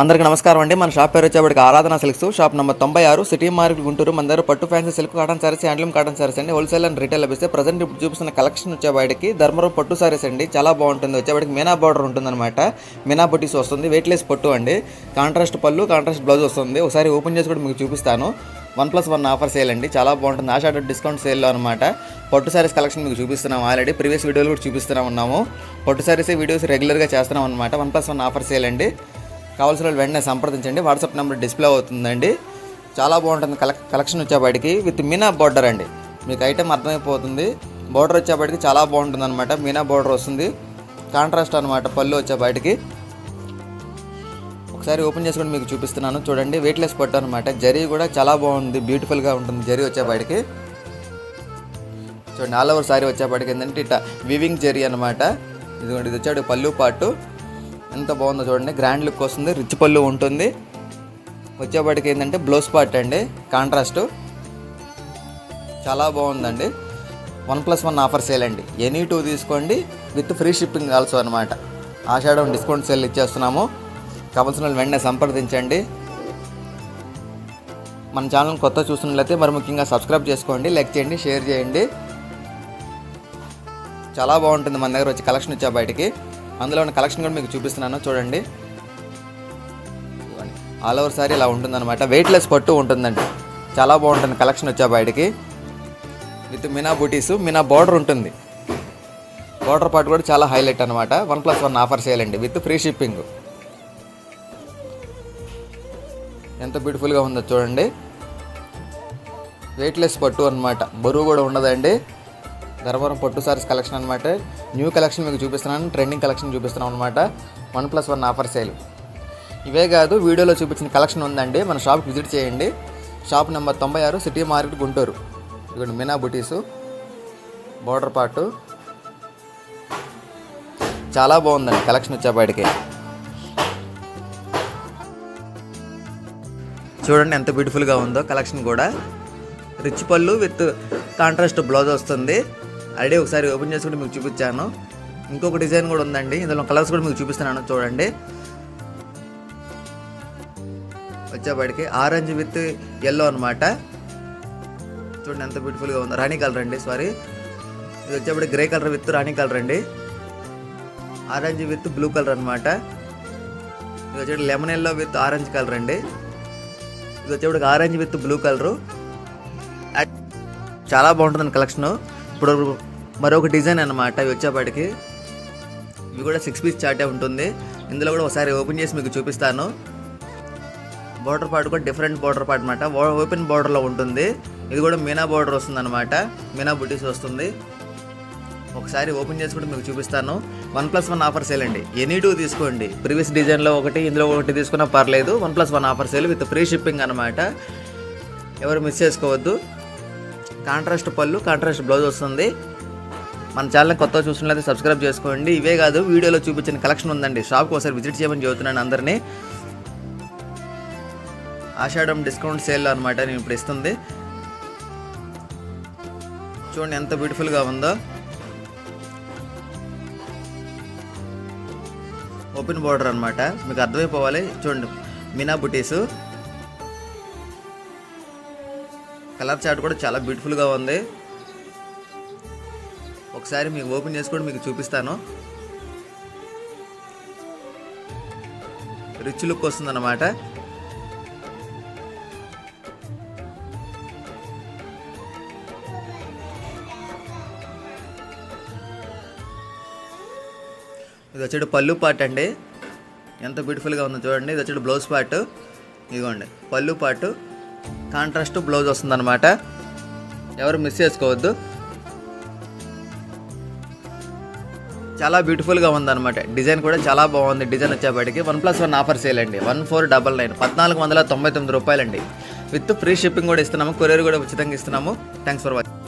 అందరికీ నమస్కారం అండి. మన షాప్ పేరు వచ్చేప్పటికి ఆరాధన సిల్క్స్. షాప్ నెంబర్ తొంభై ఆరు సిటీ మార్కెట్ గుంటూరు మందరు పట్టు fancy silk cotton saris handloom cotton saris అండి. హోల్సేల్ అండ్ రీటైల్ లభిస్తే ప్రజెంట్ ఇప్పుడు చూపిస్తున్న కలెక్షన్ వచ్చేవాడికి ధర్మరం పట్టు సారీస్ అండి. చాలా బాగుంటుంది. వచ్చేవాడికి మీనా బార్డర్ ఉంటుందన్నమాట. మీనా బుటీస్ వస్తుంది. వెయిట్లెస్ పట్టు అండి. కాంట్రాస్ట్ పళ్ళు కాంట్రాస్ట్ బ్లౌజ్ వస్తుంది. ఒకసారి ఓపెన్ చేసి కూడా మీకు చూపిస్తాను. One plus one offer sale అండి. చాలా బాగుంటుంది. ఆషాఢ డిస్కౌంట్ సేల్లో అనమాట పట్టు సారీస్ కలెక్షన్ మీకు చూపిస్తున్నాం ఆల్రెడీ. ప్రీవియస్ వీడియోలు కూడా చూపిస్తూనే ఉన్నాము. పట్టు సారీస్ వీడియోస్ రెగ్యులర్గా చేస్తున్నాం అనమాట one plus one offer sale అండి. కావాల్సిన వాళ్ళు వెంటనే సంప్రదించండి. వాట్సాప్ నెంబర్ డిస్ప్లే అవుతుందండి. చాలా బాగుంటుంది కలెక్ కలెక్షన్ వచ్చేపాటికి. విత్ మీనా బార్డర్ అండి. మీకు ఐటెం అర్థమైపోతుంది. బార్డర్ వచ్చేపాటికి చాలా బాగుంటుంది అనమాట మీనా బార్డర్ వస్తుంది. కాంట్రాస్ట్ అనమాట పళ్ళు వచ్చేపాటికి. ఒకసారి ఓపెన్ చేసుకుని మీకు చూపిస్తున్నాను. చూడండి వెయిట్లెస్ పట్టు అనమాట జరీ కూడా చాలా బాగుంది. బ్యూటిఫుల్గా ఉంటుంది జరీ వచ్చేపాటికి. చూడండి ఆల్ ఓవర్ సారీ వచ్చేపాటికి ఏంటంటే ఇట్లా వివింగ్ జరీ అనమాట ఇదిగోండి ఇది వచ్చాడు పళ్ళు పాటు. ఎంత బాగుందో చూడండి. గ్రాండ్ లుక్ వస్తుంది. రిచ్ పళ్ళు ఉంటుంది. వచ్చేపాటికి ఏంటంటే బ్లౌజ్ పార్ట్ అండి. కాంట్రాస్ట్ చాలా బాగుందండి. One plus one offer sale అండి. ఎనీ టూ తీసుకోండి. విత్ ఫ్రీ షిప్పింగ్ ఆల్సో అనమాట ఆషాఢం డిస్కౌంట్ సేల్ ఇచ్చేస్తున్నాము. కావాల్సిన వెంటనే సంప్రదించండి. మన ఛానల్ కొత్త చూస్తున్నట్లయితే మరి ముఖ్యంగా సబ్స్క్రైబ్ చేసుకోండి లైక్ చేయండి షేర్ చేయండి. చాలా బాగుంటుంది మన దగ్గర వచ్చి కలెక్షన్ వచ్చా బయటికి. అందులో ఉన్న కలెక్షన్ కూడా మీకు చూపిస్తున్నాను చూడండి. ఆల్ ఓవర్ సారీ ఇలా ఉంటుందన్నమాట. వెయిట్లెస్ పట్టు ఉంటుందండి. చాలా బాగుంటుంది కలెక్షన్ వచ్చా బయటికి. With Meena booties Meena border ఉంటుంది. బార్డర్ పార్ట్ కూడా చాలా హైలైట్ అనమాట వన్ ప్లస్ వన్ ఆఫర్ చేయాలండి విత్ ఫ్రీ షిప్పింగ్ ఎంత బ్యూటిఫుల్గా ఉందో చూడండి. వెయిట్లెస్ పట్టు అనమాట బరువు కూడా ఉండదండి. ధర్మవరం పట్టు సారీస్ కలెక్షన్ అనమాట న్యూ కలెక్షన్ మీకు చూపిస్తున్నాను ట్రెండింగ్ కలెక్షన్ చూపిస్తున్నాం అనమాట one plus one offer sale. ఇవే కాదు వీడియోలో చూపించిన కలెక్షన్ ఉందండి మన షాప్కి విజిట్ చేయండి. షాప్ నెంబర్ తొంభై ఆరు సిటీ మార్కెట్ గుంటూరు. ఇక్కడ మీనా బుటీసు. బోర్డర్ పార్టు చాలా బాగుందండి కలెక్షన్ వచ్చేపాటికి. చూడండి ఎంత బ్యూటిఫుల్గా ఉందో కలెక్షన్ కూడా. రిచ్ పళ్ళు విత్ కాంట్రాస్ట్ బ్లౌజ్ వస్తుంది. ఆల్రెడీ ఒకసారి ఓపెన్ చేసుకుంటే మీకు చూపించాను. ఇంకొక డిజైన్ కూడా ఉందండి. ఇందులో కలర్స్ కూడా మీకు చూపిస్తున్నాను చూడండి. వచ్చేపాటికి ఆరెంజ్ విత్ ఎల్లో అనమాట చూడండి ఎంత బ్యూటిఫుల్గా ఉందో. రాణి కలర్ అండి సారీ ఇది వచ్చేప్పటికి grey colour with rani colour అండి. ఆరెంజ్ విత్ బ్లూ కలర్ అనమాట ఇది వచ్చేటి lemon yellow with orange colour అండి. ఇది వచ్చేప్పటికి ఆరెంజ్ విత్ బ్లూ కలరు. చాలా బాగుంటుంది కలెక్షన్ ఇప్పుడు మరొక డిజైన్ అనమాట ఇవి వచ్చేపాటికి ఇవి కూడా సిక్స్ పీస్ చాటే ఉంటుంది. ఇందులో కూడా ఒకసారి ఓపెన్ చేసి మీకు చూపిస్తాను. బార్డర్ పార్ట్ కూడా డిఫరెంట్ బార్డర్ పార్ట్ అనమాట ఓపెన్ బార్డర్లో ఉంటుంది. ఇది కూడా మీనా బార్డర్ వస్తుంది అనమాట మీనా బుటీస్ వస్తుంది. ఒకసారి ఓపెన్ చేసి కూడా మీకు చూపిస్తాను. One plus one offer sale అండి. ఎనీ టూ తీసుకోండి. ప్రీవియస్ డిజైన్లో ఒకటి ఇందులో ఒకటి తీసుకున్నా పర్లేదు. One plus one offer sale with free shipping అనమాట ఎవరు మిస్ చేసుకోవద్దు. కాంట్రాస్ట్ పళ్ళు కాంట్రాస్ట్ బ్లౌజ్ వస్తుంది. మన ఛానల్ కొత్తగా చూసినట్లయితే సబ్స్క్రైబ్ చేసుకోండి. ఇవే కాదు వీడియోలో చూపించిన కలెక్షన్ ఉందండి. షాప్కి ఒకసారి విజిట్ చేయమని చెబుతున్నాను అందరినీ. ఆషాఢం డిస్కౌంట్ సేల్ అనమాట నేను ఇప్పుడు ఇస్తుంది. చూడండి ఎంత బ్యూటిఫుల్గా ఉందో. ఓపెన్ బోర్డర్ అనమాట మీకు అర్థమైపోవాలి. చూడండి మీనా బుటీసు. కలర్ చార్ట్ కూడా చాలా బ్యూటిఫుల్గా ఉంది. ఒకసారి మీకు ఓపెన్ చేసి కూడా మీకు చూపిస్తాను. రిచ్ లుక్ వస్తుందన్నమాట. ఇది వచ్చేటి పళ్ళు పార్ట్ అండి. ఎంత బ్యూటిఫుల్గా ఉందో చూడండి. ఇది వచ్చేటి బ్లౌజ్ పార్ట్ ఇదిగోండి పళ్ళు పార్ట్ కాంట్రాస్ట్ బ్లౌజ్ వస్తుందన్నమాట. ఎవరు మిస్ చేసుకోవద్దు. చాలా బ్యూటిఫుల్గా ఉందన్నమాట. డిజైన్ కూడా చాలా బాగుంది. డిజైన్ వచ్చేప్పటికి one plus one offer sale అండి. One four double nine. పద్నాలుగు వందల తొంభై తొమ్మిది రూపాయలండి. విత్ ఫ్రీ షిప్పింగ్ కూడా ఇస్తున్నాము. కొరియర్ కూడా ఉచితంగా ఇస్తున్నాము. Thanks for watching